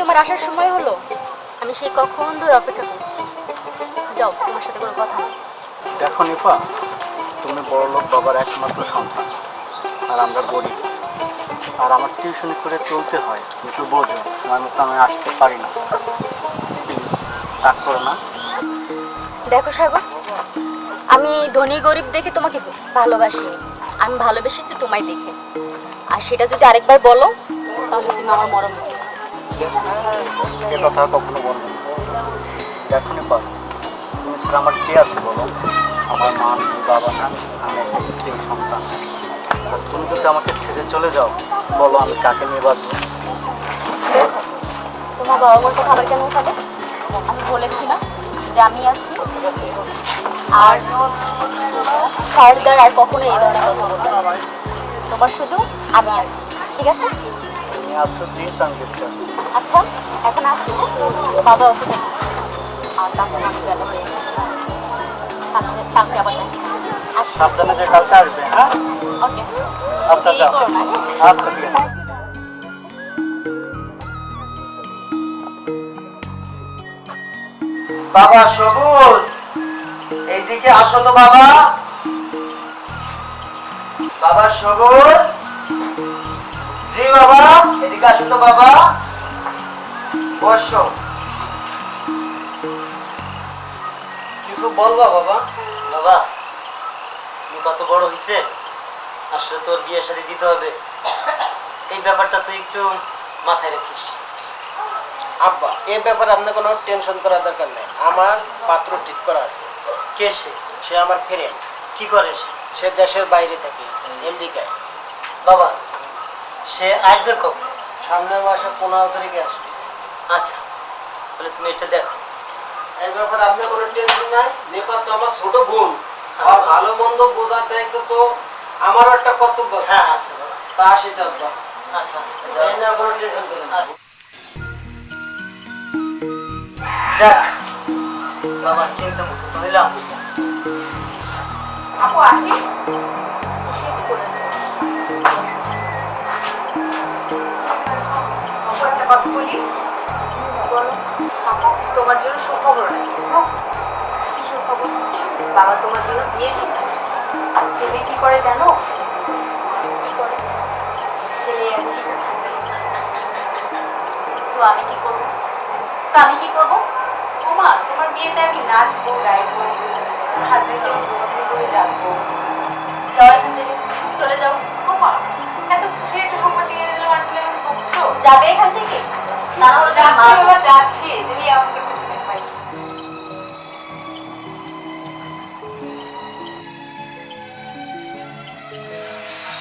তোমার আসার সময় হলো? আমি সেই কখন ধরে অপেক্ষা করছি। যাও তোমার সাথে কোনো কথা নেই। দেখো নিপা তুমি বড় লোক বাবার একমাত্র সন্তান। আর আমরা গরিব। আর আমার টিউশনি করে চলতে হয় একটু বোঝো সময় মতো আমি আসতে পারি না। প্লিজ রাগ করো না। দেখো সাগর আমি ধনী গরিব দেখে তোমাকে ভালোবাসি। আমি ভালোবেসেছি তোমায় দেখে। আর সেটা যদি আরেকবার বলো তাহলে তুমি আমার মরম এ কথা কখনো বলব। দেখো নিপা তুমি ছাড়া আমার কে আছে বলো? আমার মা, বাবা না আমি একটাই সন্তান। তুমি যদি আমাকে ছেড়ে চলে যাও, বলো আমি কাকে নিয়ে বাঁচবো? তোমার বাবা কথা আবার কেন উঠাবে আমি বলেছি না যে আমি আছি আর ফার্দার আর কখনো এই ধরনের কথা বলব না। তোমার শুধু আমি আছি, ঠিক আছে? আমি আচ্ছা এখন আসি হ্যাঁ? বাবা দেখো। আর তারপর আমি বেলা হয়ে গেছে কালকে কালকে আবার দেখি সাবধানে যে কালকে আসবে হ্যাঁ? ওকে। আচ্ছা হ্যাঁ? আচ্ছা ঠিক আছে। বাবা সবুজ! এইদিকে আসো তো বাবা। বাবা সবুজ! জি বাবা এদিকে আসো তো বাবা। বসো। কিছু বলবা বাবা? বাবা তুমি কত বড় হয়েছে আসলে তোর বিয়ে সাথে দিতে হবে। এই ব্যাপারটা তুই একটু মাথায় রাখিস। আব্বা এই ব্যাপারে আপনার কোনো টেনশন করার দরকার নেই। আমার পাত্র ঠিক করা আছে। কে সে? সে আমার ফ্রেন্ড কি করে সে? সে দেশের বাইরে থাকে আমেরিকায়। বাবা সে আসবে কখন? সামনের মাসে পনেরো তারিখে আসবে। আচ্ছা তাহলে তুমি এটা দেখো। এই ব্যাপারে আপনার কোনো টেনশন নাই। নেপাল তো আমার ছোট বোন। আর ভালো মন্দ বোঝার দায়িত্ব তো আমারও একটা কর্তব্য হ্যাঁ আচ্ছা বাবা তা আসি তো আচ্ছা। কোনো টেনশন করেন আচ্ছা। যাক বাবা চিন্তা মুক্ত হইলাম। আপু আসি। কথা বলি। তোমার জন্য সুখবর আছে। কি সুখবর? বাবা, তোমার জন্য বিয়ে করেছে। ছেলে কি করে জানো? কি করে? ছেলে তো আমি কি করব? তো আমি কি করব? ওমা, তোমার বিয়েতে আমি নাচবো, গাইবো হাজবেন্ডকে বলে ডাকবো। যাও এখান চলে যাও। ওমা যাবে এখান থেকে? না হলে যাচ্ছি বাবা যাচ্ছি। তুমি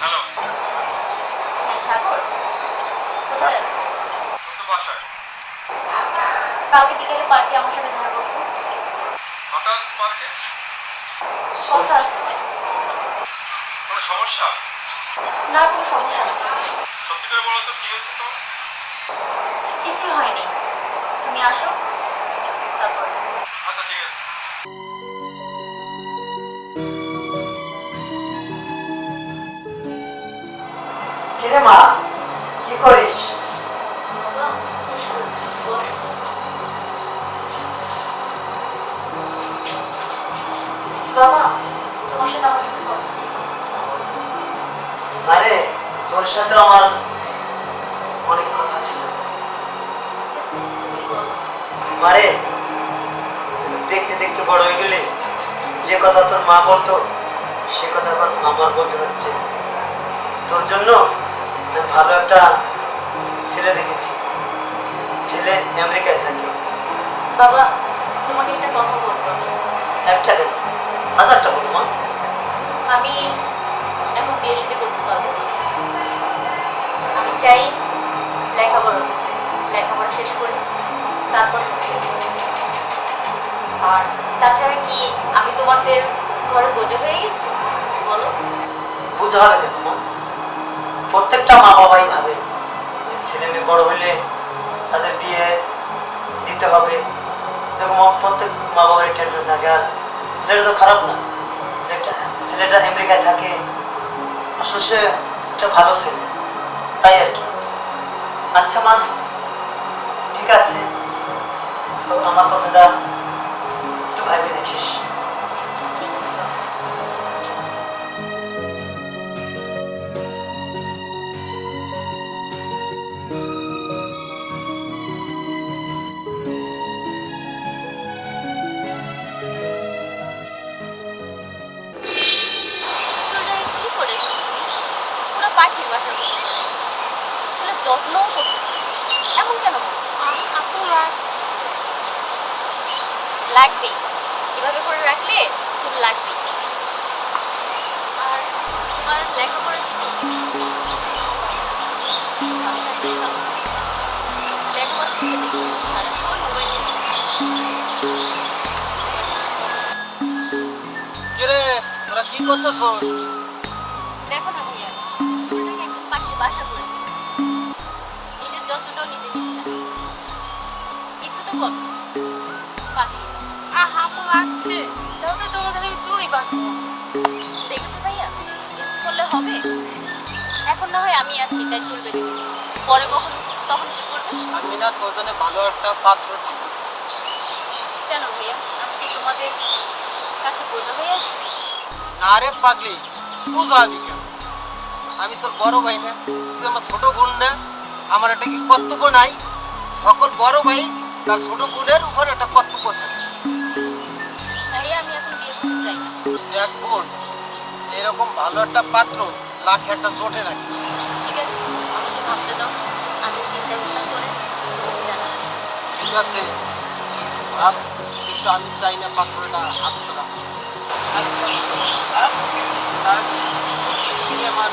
হ্যালো। হ্যাঁ কালকে বিকেলে পার্টি আমার সাথে দেখা করব। হঠাৎ পার্কে? কথা আছে কোনো সমস্যা? না কোনো সমস্যা সত্যি করে বলো তো কি হয়েছে তো কিছুই হয়নি। তুমি আসো তারপর। আচ্ছা ঠিক আছে। কিরে মা? কি করিস? বাবা, বাবা তোমার সাথে আমার কিছু কথা ছিল। আরে তোর সাথে আমার অনেক মারে? দেখতে দেখতে বড় হয়ে গেলে যে কথা তোর মা বলতো সে কথা এখন আমার বলতে হচ্ছে। তোর জন্য ভালো একটা ছেলে দেখেছি। ছেলে আমেরিকায় থাকে। বাবা তোমাকে একটা কথা বলব। একটা কেন? হাজারটা বলো মা। আমি এখন বিয়ে সাথে করতে পারব। আমি চাই লেখাপড়া করতে। লেখাপড়া শেষ করে তারপর আর তাছাড়া কি আমি তোমাদের ঘরে বোঝা হয়ে গেছি? বলো। বুঝা হবে কেন মা। প্রত্যেকটা মা বাবাই ভাবে যে ছেলে মেয়ে বড় হলে তাদের বিয়ে দিতে হবে। এরকম প্রত্যেক মা বাবার টেনশন থাকে। আর ছেলেটা তো খারাপ না। ছেলেটা ছেলেটা আমেরিকায় থাকে। আসলে সে একটা ভালো ছেলে। তাই আর কি। আচ্ছা মা, ঠিক আছে। তো আমার কিরে তোরা কি করতেছস? দেখো না ভাইয়া চুলটাকে একদম পাখির বাসা করে দিয়েছে। নিজের যত্নটাও নিজে নিচ্ছে কিছু তো বল। পাখি। আহা লাগছে। যাও তো তোমার কাছে চুলই বাঁধবো। হবে। এখন না হয় আমি আছি তাই চুল বেঁধে দিচ্ছি। পরে কখন তখন কি করবে? আমি না তোর জন্য ভালো একটা পাত্র ঠিক কেন ভাইয়া? আমি কি তোমাদের কাছে বোঝা হয়ে আছি? না রে পাগলি বুঝা হবি কেন? আমি তোর বড় ভাই না তুই আমার ছোট বোন না আমার একটা কি কর্তব্য নাই? সকল বড় ভাই তার ছোট বোনের উপর একটা কর্তব্য থাকে। ভাইয়া আমি এখন বিয়ে করতে চাই না। দেখ বোন এরকম ভালো একটা পাত্র লাখে একটা জোটে নাকি ঠিক আছে আমাকে ভাবতে দাও আমি চিন্তা ভাবনা করে জানাচ্ছি ঠিক আছে ভাব কিন্তু আমি চাই না পাত্রটা হাতছাড়া আমার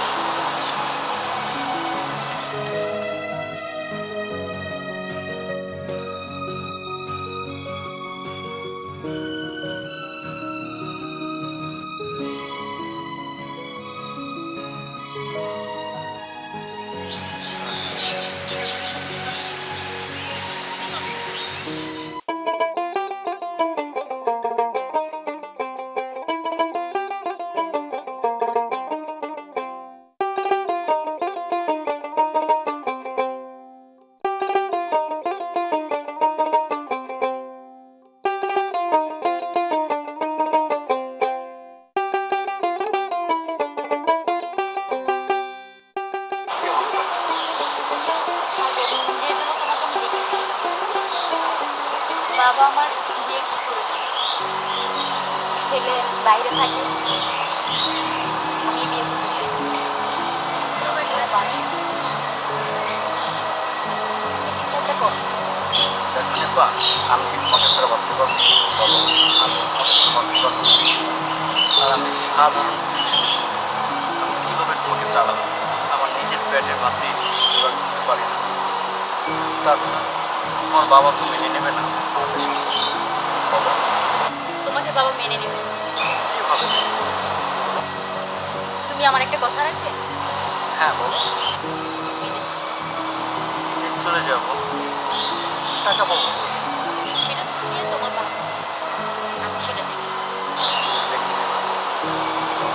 দেখো আমি কি তোমাকে ছাড়া বাঁচতে পারব বলো আমি বাঁচতে পারব আর আমি সাধারণ। আমি কীভাবে তোমাকে চালাবো? আমার নিজের পেটের জোগাড় করতে পারি না। তাছাড়া তোমার বাবা তো মেনে নেবে না আমাদের বলো তোমাকে বাবা মেনে নেবে। কীভাবে? তুমি আমার একটা কথা রাখবে? হ্যাঁ বলো। বিদেশ চলে যাব টাকা পাবো? সেটা নিয়ে তোমার বাবা। আমি সেটা দেখি।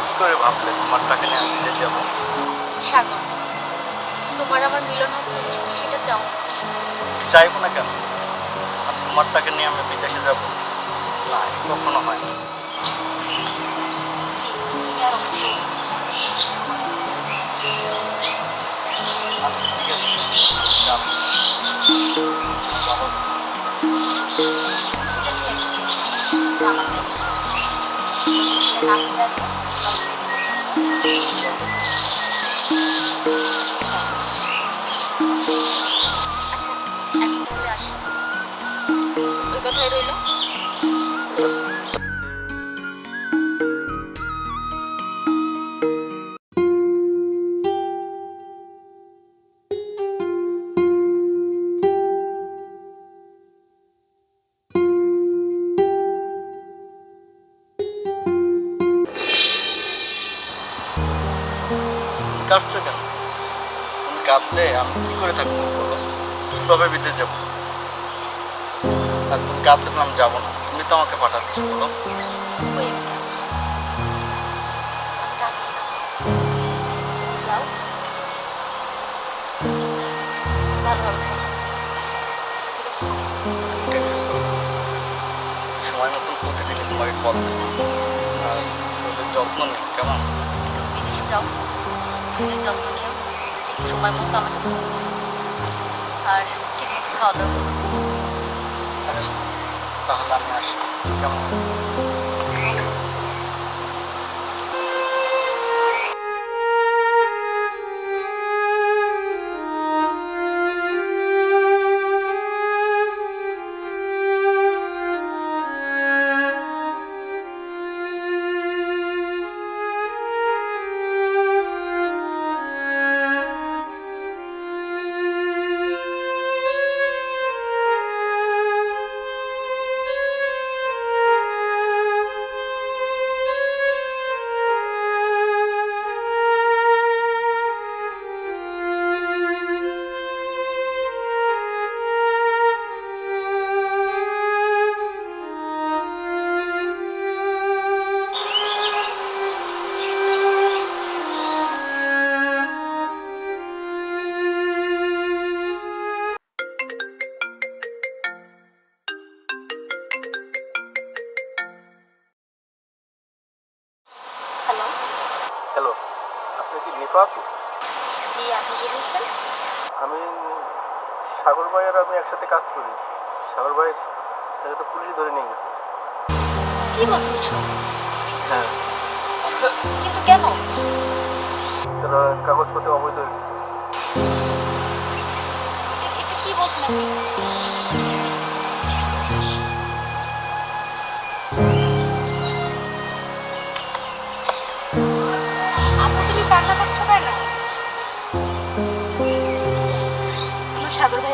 কী করে ভাবলে তোমার টাকা নিয়ে আমি বিদেশ যাব? সাগর তোমার আমার মিলন তুমি সেটা চাও চাইব না কেন? আর তোমার টাকা নিয়ে আমি বিদেশে যাব? না কখনো হয় না। আর আমাকে কাঁদলে আমি কি করে থাকব বলো? সবে বিদ্যে যাব? আর তুমি কাঁদলে আমি যাব না। তুমি তো আমাকে পাঠাচ্ছ বলো। সময় মতো প্রতিদিন তোমাকে কল আর যত্ন নেই কেমন? তুমি বিদেশে যাও। নিজের যত্ন নিয়ে সময় মতো আমাকে ফোন। আর কি খাওয়া দাওয়া। আচ্ছা তাহলে আমি আসি কেমন কি নিপা আপু? জি আপনি কি বলছেন? আমি সাগর ভাই আর আমি একসাথে কাজ করি। সাগর ভাই তাকে তো পুলিশ ধরে নিয়ে গেছে। কি বলছেন এসব? হ্যাঁ। কিন্তু কেন? তারা কাগজপত্র অবৈধ হয়ে গেছে। এটা কি বলছেন আপনি?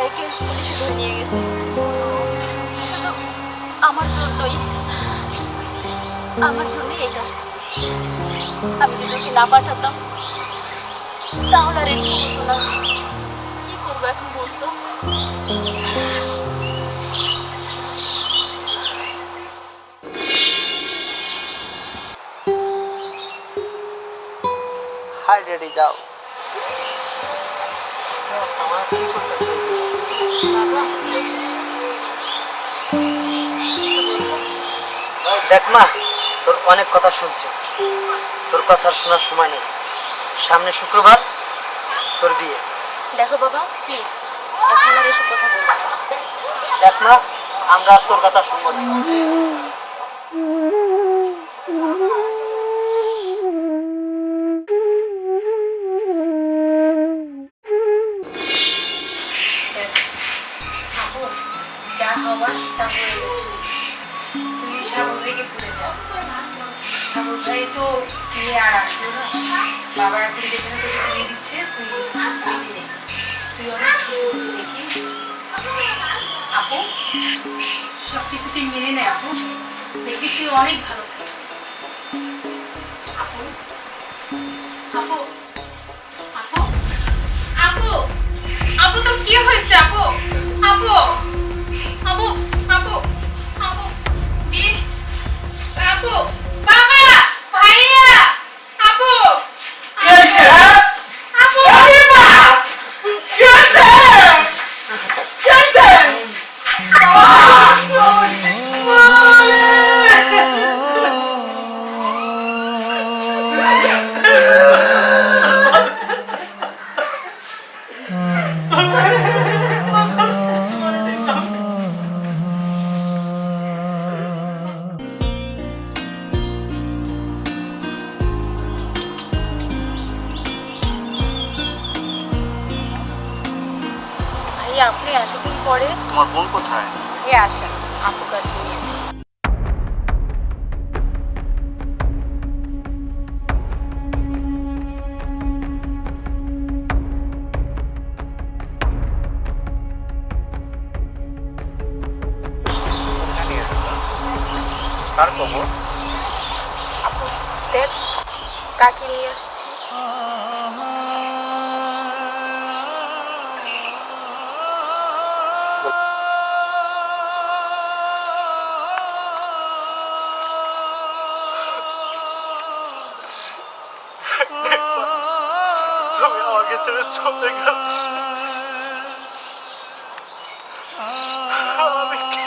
ভাইয়াকে পুলিশে ধরে নিয়ে গেছে। শুধু আমার জন্যই আমার জন্যই এই কাজ আমি যদি ওকে না পাঠাতাম তাহলে আর এরকম হতো না। কি করব এখন বলতো? হাই ড্যাডি যাও। আমার কি করতেছে দেখ মা তোর অনেক কথা শুনছে। তোর কথা শোনার সময় নেই। সামনে শুক্রবার তোর বিয়ে। দেখো বাবা প্লিজ এখন আর এসব কথা বলব দেখ মা আমরা তোর কথা শুনব না। বাবার এখন যেখানে তোকে বিয়ে দিচ্ছে, তুই নে তুই অনেক দেখিস আপু সব কিছু তুই মেনে নে, আপু। দেখবি তুই অনেক ভালো আপু আপু আপু আপু আপু তো কি হয়েছে, আপু? আপু আপু আপু আপু, বিশ। আপু আমাকে ছেড়ে চলে গেল আমি কি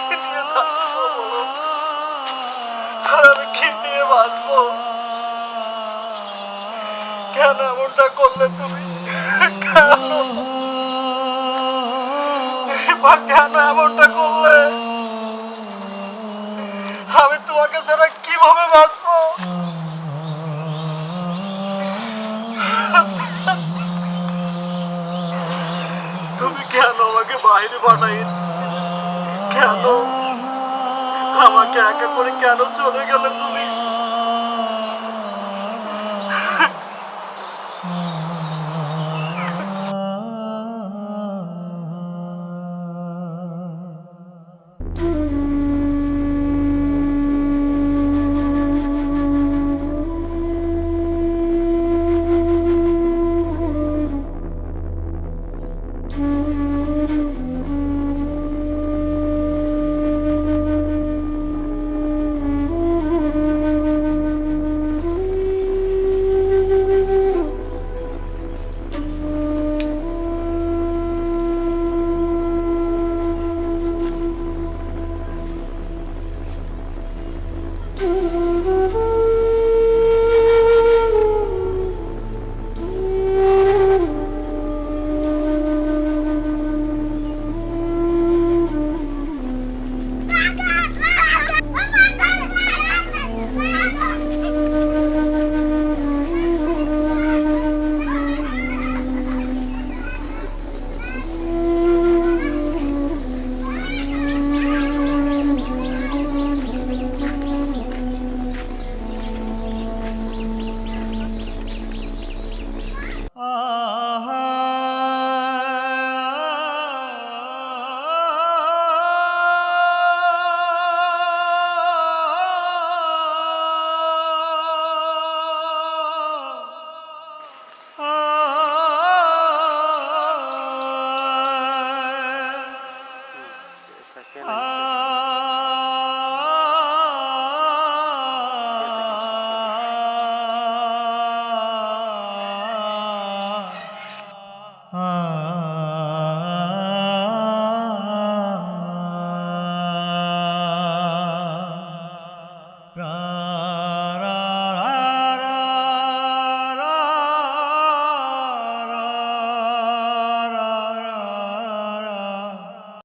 করলে বা কেন এমনটা তোমাকে ছাড়া কীভাবে বাঁচবো তুমি কেন আমাকে বাইরে পাঠাই কেন? আমাকে একা করে কেন চলে গেলে তুমি?